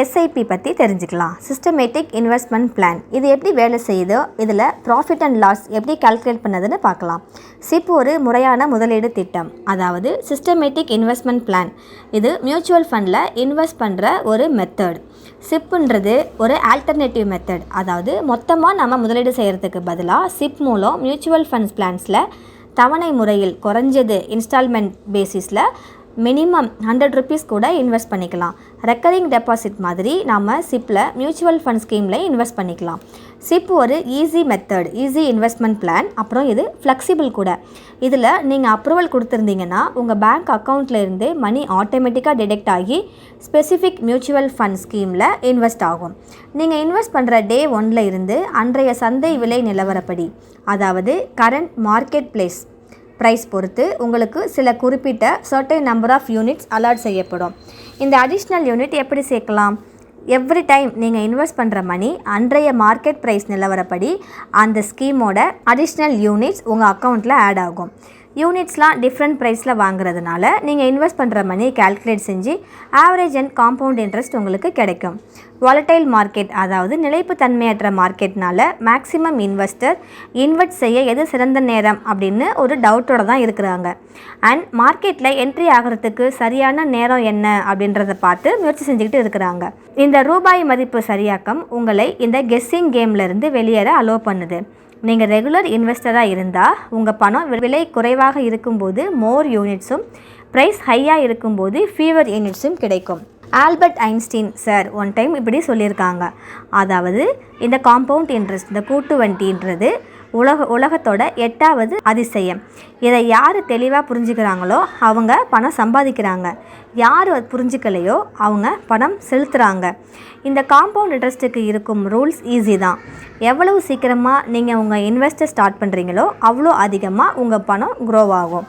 SIP பற்றி தெரிஞ்சுக்கலாம். Systematic investment plan இது எப்படி வேலை செய்யுதோ இதில் ப்ராஃபிட் அண்ட் லாஸ் எப்படி கால்குலேட் பண்ணதுன்னு பார்க்கலாம். சிப் ஒரு முறையான முதலீடு திட்டம். அதாவது சிஸ்டமேட்டிக் இன்வெஸ்ட்மெண்ட் பிளான் இது மியூச்சுவல் ஃபண்டில் இன்வெஸ்ட் பண்ணுற ஒரு மெத்தட் சிப்புன்றது ஒரு ஆல்டர்னேட்டிவ் மெத்தட் அதாவது மொத்தமாக நம்ம முதலீடு செய்கிறதுக்கு பதிலாக சிப் மூலம் மியூச்சுவல் ஃபண்ட்ஸ் பிளான்ஸில் தவணை முறையில் குறைஞ்சது இன்ஸ்டால்மெண்ட் பேசிஸில் மினிமம் ஹண்ட்ரட் ருபீஸ் கூட இன்வெஸ்ட் பண்ணிக்கலாம். ரெக்கரிங் டெபாசிட் மாதிரி நாம் சிப்பில் மியூச்சுவல் ஃபண்ட் ஸ்கீமில் இன்வெஸ்ட் பண்ணிக்கலாம். சிப் ஒரு easy method easy investment plan அப்புறம் இது ஃப்ளெக்சிபிள் கூட. இதில் நீங்கள் அப்ரூவல் கொடுத்துருந்தீங்கன்னா உங்கள் பேங்க் அக்கௌண்ட்லேருந்து மணி ஆட்டோமேட்டிக்காக டிடெக்ட் ஆகி ஸ்பெசிஃபிக் மியூச்சுவல் ஃபண்ட் ஸ்கீமில் இன்வெஸ்ட் ஆகும். நீங்கள் இன்வெஸ்ட் பண்ணுற டே ஒன்ல இருந்து அன்றைய சந்தை விலை நிலவரப்படி அதாவது கரண்ட் மார்க்கெட் பிளேஸ் ப்ரைஸ் பொறுத்து உங்களுக்கு சில குறிப்பிட்ட certain number of units allot செய்யப்படும். இந்த அடிஷ்னல் யூனிட் எப்படி சேர்க்கலாம்? எவ்ரி டைம் நீங்கள் இன்வெஸ்ட் பண்ணுற மணி அன்றைய மார்க்கெட் ப்ரைஸ் நிலவரப்படி அந்த ஸ்கீமோட அடிஷ்னல் யூனிட்ஸ் உங்கள் அக்கௌண்ட்டில் ஆட் ஆகும். யூனிட்ஸ்லாம் டிஃப்ரெண்ட் ப்ரைஸில் வாங்குறதுனால நீங்கள் இன்வெஸ்ட் பண்ணுற மணி கால்குலேட் செஞ்சு ஆவரேஜ் அண்ட் காம்பவுண்ட் இன்ட்ரெஸ்ட் உங்களுக்கு கிடைக்கும். வாலட்டைல் மார்க்கெட் அதாவது நிலைப்பு தன்மையற்ற மார்க்கெட்னால மேக்ஸிமம் இன்வெஸ்டர் இன்வெஸ்ட் செய்ய எது சிறந்த நேரம் அப்படின்னு ஒரு டவுட்டோட தான் இருக்கிறாங்க. அண்ட் மார்க்கெட்டில் என்ட்ரி ஆகிறதுக்கு சரியான நேரம் என்ன அப்படின்றத பார்த்து முயற்சி செஞ்சுக்கிட்டு இருக்கிறாங்க. இந்த ரூபாய் மதிப்பு சரியாக்கம் உங்களை இந்த கெஸ்ஸிங் கேம்லேருந்து வெளியேற அலோவ் பண்ணுது. நீங்கள் ரெகுலர் இன்வெஸ்டராக இருந்தால் உங்கள் பணம் விலை குறைவாக இருக்கும்போது மோர் யூனிட்ஸும் ப்ரைஸ் ஹையாக இருக்கும்போது ஃபீவர் யூனிட்ஸும் கிடைக்கும். Albert Einstein sir one time இப்படி சொல்லியிருக்காங்க. அதாவது இந்த காம்பவுண்ட் இன்ட்ரெஸ்ட் இந்த கூட்டு வண்டின்றது உலக உலகத்தோட எட்டாவது அதிசயம். இதை யார் தெளிவாக புரிஞ்சுக்கிறாங்களோ அவங்க பணம் சம்பாதிக்கிறாங்க. யார் புரிஞ்சுக்கலையோ அவங்க பணம் செலுத்துகிறாங்க இந்த காம்பவுண்ட் இன்ட்ரெஸ்ட்டுக்கு இருக்கும் ரூல்ஸ் ஈஸி தான். எவ்வளவு சீக்கிரமாக நீங்கள் உங்கள் இன்வெஸ்ட்டை ஸ்டார்ட் பண்ணுறீங்களோ அவ்வளோ அதிகமாக உங்கள் பணம் க்ரோவ் ஆகும்.